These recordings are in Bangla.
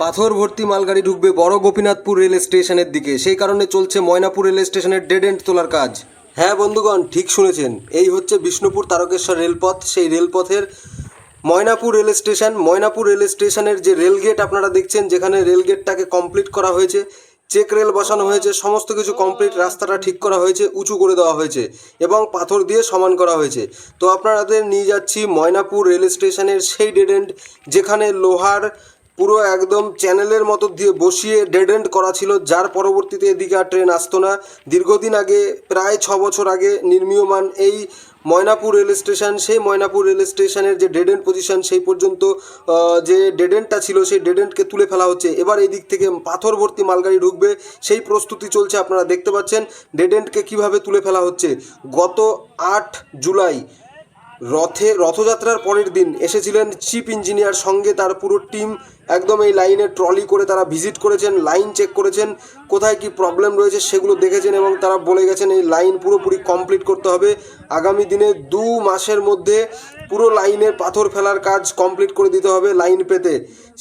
পাথর ভর্তি মালগাড়ি ঢুকবে বড় গোপীনাথপুর রেল স্টেশনের দিকে। সেই কারণে চলছে ময়নাপুর রেল স্টেশনের ডেড এন্ড তোলার কাজ। হ্যাঁ বন্ধুগণ, ঠিক শুনেছেন। এই হচ্ছে বিষ্ণুপুর তারকেশ্বর রেলপথ। সেই রেলপথের Maynapur rail station, Maynapur rail স্টেশনের যে রেল গেট আপনারা দেখছেন, যেখানে রেল গেটটাকে কমপ্লিট করা হয়েছে। চেক রেল বসানো হয়েছে, সমস্ত কিছু কমপ্লিট রাস্তাটা ঠিক করা হয়েছে, উঁচু করে দেওয়া হয়েছে এবং পাথর দিয়ে সমান করা হয়েছে। তো আপনাদের নিয়ে যাচ্ছি ময়নাপুর রেল স্টেশনের সেই ডেড এন্ড যেখানে লোহার পুরো একদম চ্যানেলের মতো দিয়ে বসিয়ে ডেড এন্ড করা ছিল। যার পরবর্তীতে এদিকে আর ট্রেন আসতো না। দীর্ঘদিন আগে, প্রায় ছ বছর আগে নির্মীয়মান এই ময়নাপুর রেল স্টেশন, সেই ময়নাপুর রেল স্টেশনের যে ডেড এন্ড পজিশন সেই পর্যন্ত যে ডেড এন্ডটা ছিল, সেই ডেড এন্ডকে তুলে ফেলা হচ্ছে। এবার এই দিক থেকে পাথর ভর্তি মালগাড়ি ঢুকবে। সেই প্রস্তুতি চলছে, আপনারা দেখতে পাচ্ছেন। ডেড এন্ডকে কীভাবে তুলে ফেলা হচ্ছে? গত আট জুলাই রথে রথযাত্রার পরের দিন এসেছিলেন চিফ ইঞ্জিনিয়ার, সঙ্গে তার পুরো টিম একদম এই লাইনে ট্রলি করে তারা ভিজিট করেছেন, লাইন চেক করেছেন, কোথায় কি প্রবলেম রয়েছে সেগুলো দেখেছেন এবং তারা বলে গেছেন এই লাইন পুরোপুরি কমপ্লিট করতে হবে। আগামী দিনে দু মাসের মধ্যে পুরো লাইনের পাথর ফেলার কাজ কমপ্লিট করে দিতে হবে লাইন পেতে।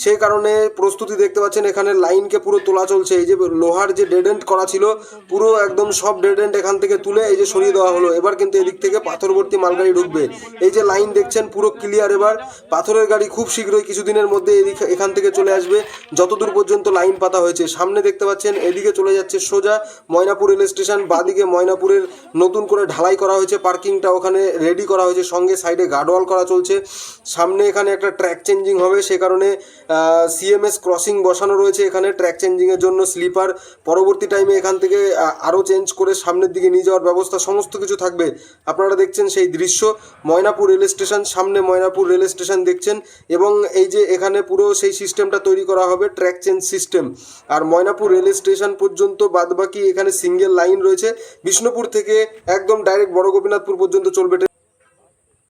সে কারণে প্রস্তুতি দেখতে পাচ্ছেন, এখানে লাইনকে পুরো তোলা চলছে। এই যে লোহার যে ডেডেন্ট করা ছিল, পুরো একদম সব ডেডেন্ট এখান থেকে তুলে এই যে সরিয়ে দেওয়া হলো। এবার কিন্তু এদিক থেকে পাথর ভর্তি মালগাড়ি ঢুকবে। এই যে লাইন দেখছেন, পুরো ক্লিয়ার এবার। পাথরের গাড়ি খুব শীঘ্রই কিছুদিনের মধ্যে এদিকে এখান থেকে চলে আসবে। যতদূর পর্যন্ত লাইন পাতা হয়েছে, সামনে দেখতে পাচ্ছেন, এদিকে চলে যাচ্ছে সোজা ময়নাপুর রেল স্টেশন, বাদিকে ময়নাপুরের নতুন করে ঢালাই করা হয়েছে, পার্কিংটা ওখানে রেডি করা হয়েছে, সঙ্গে সাইডে গার্ডওয়াল করা চলছে। সামনে এখানে একটা ট্র্যাক চেঞ্জিং হবে, সে কারণে সিএমএস ক্রসিং বসানো রয়েছে এখানে। ট্র্যাক চেঞ্জিংয়ের জন্য স্লিপার পরবর্তী টাইমে এখান থেকে আরও চেঞ্জ করে সামনের দিকে নিয়ে যাওয়ার ব্যবস্থা সমস্ত কিছু থাকবে। আপনারা দেখছেন সেই দৃশ্য। ময়নাপুর রেল স্টেশন, সামনে ময়নাপুর রেল স্টেশন দেখছেন এবং এই যে এখানে পুরো সেই সিস্টেমটা তৈরি করা হবে ট্র্যাক চেঞ্জ সিস্টেম আর ময়নাপুর রেল স্টেশন পর্যন্ত বাদবাকি এখানে সিঙ্গেল লাইন রয়েছে। বিষ্ণুপুর থেকে একদম ডাইরেক্ট বড় গোপীনাথপুর পর্যন্ত চলবে।